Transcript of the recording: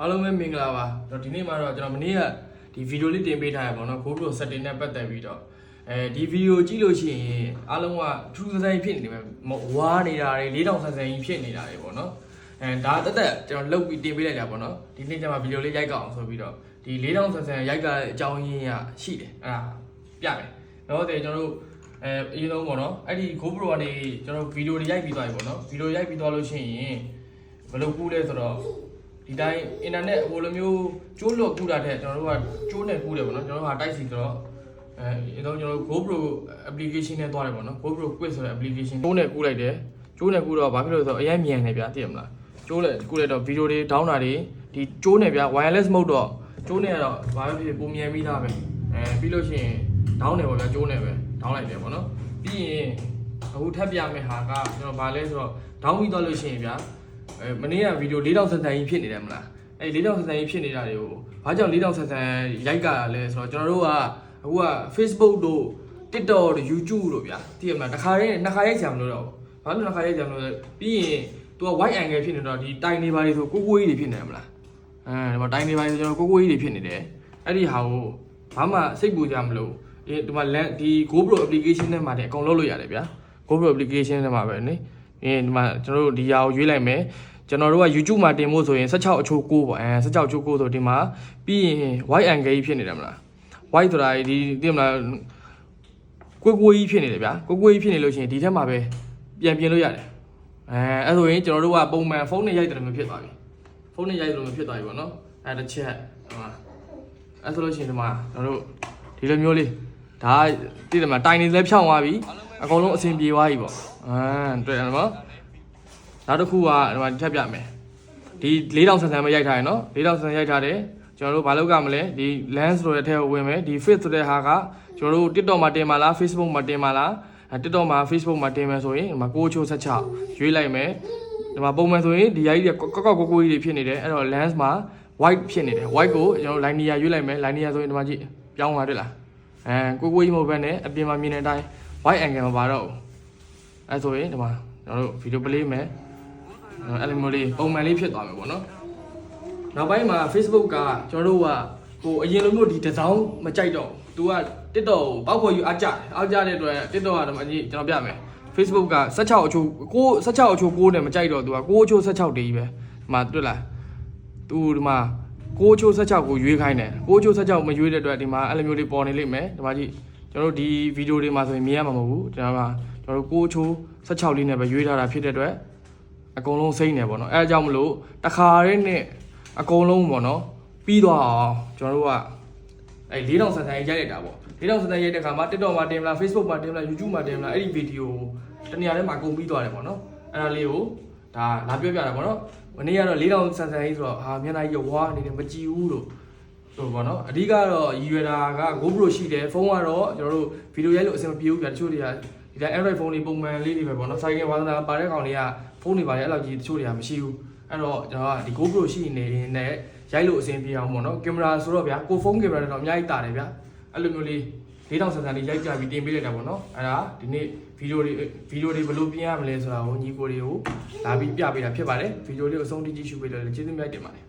အားလုံးပဲမင်္ဂလာပါကျွန်တော်ဒီနေ့မှာတော့ကျွန်တော်မနေ့ကဒီဗီဒီယိုလေးတင်ပေးထားရပါတော့ GoPro setting နဲ့ပတ်သက်ပြီးတော့အဲဒီဗီဒီယိုကြည့်လို့ရှိရင်အားလုံးကထူးထူးဆန်းဆန်းဖြစ်နေတယ်မဝါနေတာတွေ၄တောင်ဆန်းဆန်းကြီးဖြစ်နေတာတွေပေါ့နော်အဲဒါတက်တက်ကျွန်တော်လုတ်ပြီးတင်ပေးလိုက်တာပေါ့နော်ဒီနေ့ကျမှဗီဒီယိုလေးရိုက်ကြအောင်ဆိုပြီးတော့ဒီ၄တောင်ဆန်းဆန်းရိုက်ကြတဲ့အကြောင်းရင်းကရှိတယ်အဲ့ဒါပြမယ်တော့တဲ့ကျွန်တော်တို့အဲအရင်ဆုံးပေါ့နော်အဲ့ဒီ GoPro ကနေကျွန်တော်ဗီဒီယိုတွေရိုက်ပြီးသွားပြီပေါ့နော်ဗီဒီယိုရိုက်ပြီးသွားလို့ရှိရင်ဘယ်လိုကူးလဲဆိုတော့ ဒီတိုင်းအင်တာနက်ဟိုလိုမျိုးကျိုးလွတ်ကူးတာတဲ့ကျွန်တော်တို့ကကျိုးနဲ့ကူးတယ်ပေါ့နော်ကျွန်တော်တို့ကတိုက်စီဆိုတော့အဲအဲတော့ကျွန်တော်တို့ GoPro application နဲ့တွားတယ်ပေါ့နော် GoPro Quick ဆိုတဲ့ application ကျိုးနဲ့ကူးလိုက်တယ်ကျိုးနဲ့ကူးတော့ဘာဖြစ်လို့လဲဆိုတော့အရင်မြန်နေဗျာသိရမလားကျိုးနဲ့ကူးလိုက်တော့ဗီဒီယိုတွေ down တာတွေဒီကျိုးနဲ့ဗျာ wireless mode တော့ကျိုးနဲ့ကတော့ဘာပဲဖြစ်ဖြစ်ပုံမြန်ပြီးသားပဲအဲပြီးလို့ရှိရင် down နေပေါ့ဗျာကျိုးနဲ့ပဲ down လိုက်တယ်ပေါ့နော်ပြီးရင်အခုထပ်ပြမယ့်ဟာကကျွန်တော်ဗာလဲဆိုတော့ down ပြီးသွားလို့ရှိရင်ဗျာ အဲမနေ့ကဗီဒီယို4000ဆန်ဆန်ကြီးဖြစ်နေတယ်မလားအဲ4000ဆန်ဆန်ကြီးဖြစ်နေတာတွေကိုဘာကြောင့်4000ဆန်ဆန်ရိုက်ကရလဲဆိုတော့ကျွန်တော်တို့ကအခုက Facebook တို့ TikTok တို့ YouTube တို့ဗျာသိရမလားတစ်ခါတည်းနှစ်ခါရိုက်ကြမလို့တော့ဘာလို့နှစ်ခါရိုက်ကြမလို့လဲပြီးရင် तू က white angle ဖြစ်နေတော့ဒီတိုင်နေပါလေဆိုကိုကိုကြီးတွေဖြစ်နေတယ်မလားအဲဒီမှာတိုင်နေပါလေဆိုကျွန်တော်ကိုကိုကြီးတွေဖြစ်နေတယ်အဲ့ဒီဟာကိုဘာမှစိတ်ပူကြမလို့ဒီဒီမှာ LAN ဒီ GoPro application ထဲမှာတည်းအကုန်လုပ်လို့ရတယ်ဗျာ GoPro application ထဲမှာပဲနိ အင်းဒီမှာကျွန်တော်တို့ဒီဟာကိုရွေးလိုက်မယ်ကျွန်တော်တို့က YouTube မှာတင်ဖို့ဆိုရင်16အချိုး6ပေါ့အဲ16အချိုး6ဆိုဒီမှာပြီးရင် wide angle ကြီးဖြစ်နေတယ်မလား wide ဆိုတာဒီသိမလားကိုကိုကြီးဖြစ်နေတယ်ဗျာကိုကိုကြီးဖြစ်နေလို့ရှိရင်ဒီထက်မှာပဲပြန်ပြင်လို့ရတယ်အဲအဲ့ဆိုရင်ကျွန်တော်တို့ကပုံမှန်ဖုန်းနဲ့ရိုက်တယ်လို့မျိုးဖြစ်သွားပြီဖုန်းနဲ့ရိုက်တယ်လို့မျိုးဖြစ်သွားပြီပေါ့နော်အဲတစ်ချက်ဟိုမှာအဲ့ဆိုလို့ရှိရင်ဒီမှာကျွန်တော်တို့ဒီလိုမျိုးလေးဒါသိတယ်မလားတိုင်နေလည်းဖြောင်းသွားပြီ အကုန်လုံးအဆင်ပြေသွားပြီပေါ့အာတွေ့တယ်နော်နောက်တစ်ခုကဒီမှာထပ်ပြမယ်ဒီ4000ဆန်ဆန်ပဲရိုက်ထားရနော်4000ဆန်ရိုက်ထားတယ်ကျွန်တော်တို့ဘာလုပ်ကြမလဲဒီ lens ဆိုတဲ့အထက်ကိုဝင်မယ်ဒီ fit ဆိုတဲ့ဟာကကျွန်တော်တို့ TikTok မှာတင်ပါလား Facebook မှာတင်ပါလားအဲ TikTok မှာ Facebook မှာတင်မယ်ဆိုရင်ဒီမှာကိုချိုးဆက်ချရွေးလိုက်မယ်ဒီမှာပုံမှန်ဆိုရင်ဒီရိုက်ကြီးကောက်ကောက်ကိုကိုကြီးတွေဖြစ်နေတယ်အဲ့တော့ lens မှာ white ဖြစ်နေတယ် white ကိုကျွန်တော် linear ရွေးလိုက်မယ် linear ဆိုရင်ဒီမှာကြည့်ပြောင်းသွားတယ်လားအဲကိုကိုကြီးမဟုတ်ဘဲနဲ့အပြင်မှာမြင်တဲ့အတိုင်း white angle မှာပါတော့ဘူးအဲဆိုရင်ဒီမှာကျွန်တော်တို့ video play မယ်အဲ့လိုမျိုးလေးပုံမှန်လေးဖြစ်သွားမယ်ပေါ့နော်နောက်ပိုင်းမှာ Facebook ကကျွန်တော်တို့ကဟိုအရင်လိုမျိုးဒီဒီဇိုင်းမကြိုက်တော့သူက TikTok ကိုပောက်ခွေယူအားကြတယ်အားကြတဲ့အတွက် TikTok ကတော့အကြီးကျွန်တော်ပြမယ် Facebook က16အချိုးကို16အချိုး6နဲ့မကြိုက်တော့သူက6အချိုး16တည်းကြီးပဲဒီမှာတွေ့လားသူဒီမှာ6အချိုး16ကိုရွေးခိုင်းတယ်6အချိုး16မရွေးတဲ့အတွက်ဒီမှာအဲ့လိုမျိုးလေးပေါ်နေလိမ့်မယ်ဒီမှာကြည့် ကျွန်တော်တို့ဒီဗီဒီယိုတွေမှာဆိုရင်မြင်ရမှာမဟုတ်ဘူးကျွန်တော်ကကျွန်တော်တို့6အချိုး16လေးနဲ့ပဲရွေးထားတာဖြစ်တဲ့အတွက်အကုန်လုံးစိမ့်နေပေါ့နော်အဲအကြောင်းမလို့တခါတည်းနဲ့အကုန်လုံးပေါ့နော်ပြီးသွားအောင်ကျွန်တော်တို့ကအဲ4000ဆန်ဆန်ရိုက်လိုက်တာပေါ့4000ဆန်ဆန်ရိုက်တဲ့ခါမှာ TikTok မှာတင်မလား Facebook မှာတင်မလား YouTube မှာတင်မလားအဲ့ဒီဗီဒီယိုတနေရာထဲမှာအကုန်ပြီးသွားတယ်ပေါ့နော်အဲ့ဒါလေးကိုဒါလာပြောပြတာပေါ့နော်မနေ့ကတော့4000ဆန်ဆန်ကြီးဆိုတော့ဟာမျက်နှာကြီးဝါနေတယ်မကြည့်ဘူးလို့ ဆိုပေါ့နော်အဓိကတော့ရည်ရွယ်တာက GoPro ရှိတယ်ဖုန်းကတော့ကျွန်တော်တို့ဗီဒီယိုရိုက်လို့အဆင်မပြေဘူးပြတချို့တွေကဒီတိုင်း Android ဖုန်းတွေပုံမှန်လေးတွေပဲပေါ့နော်စိုက်ကင်ဝါသနာပါတဲ့ကောင်တွေကဖုန်းတွေပါတယ်အဲ့လောက်ကြီးတချို့တွေကမရှိဘူးအဲ့တော့ကျွန်တော်ကဒီ GoPro ရှိနေတဲ့ရိုက်လို့အဆင်ပြေအောင်ပေါ့နော်ကင်မရာဆိုတော့ဗျာကိုဖုန်းကင်မရာတော့အများကြီးတာတယ်ဗျာအဲ့လိုမျိုးလေး4000ဆန်ဆန်လေးရိုက်ကြပြီးတင်ပေးလိုက်တာပေါ့နော်အဲ့ဒါဒီနေ့ဗီဒီယိုတွေဗီဒီယိုတွေဘယ်လိုပြင်ရမလဲဆိုတာကိုညီကိုတွေကိုလာပြီးပြပေးတာဖြစ်ပါတယ်ဗီဒီယိုလေးကိုအဆုံးထိကြည့်ရှုပေးလို့ကျေးဇူးများတင်ပါတယ်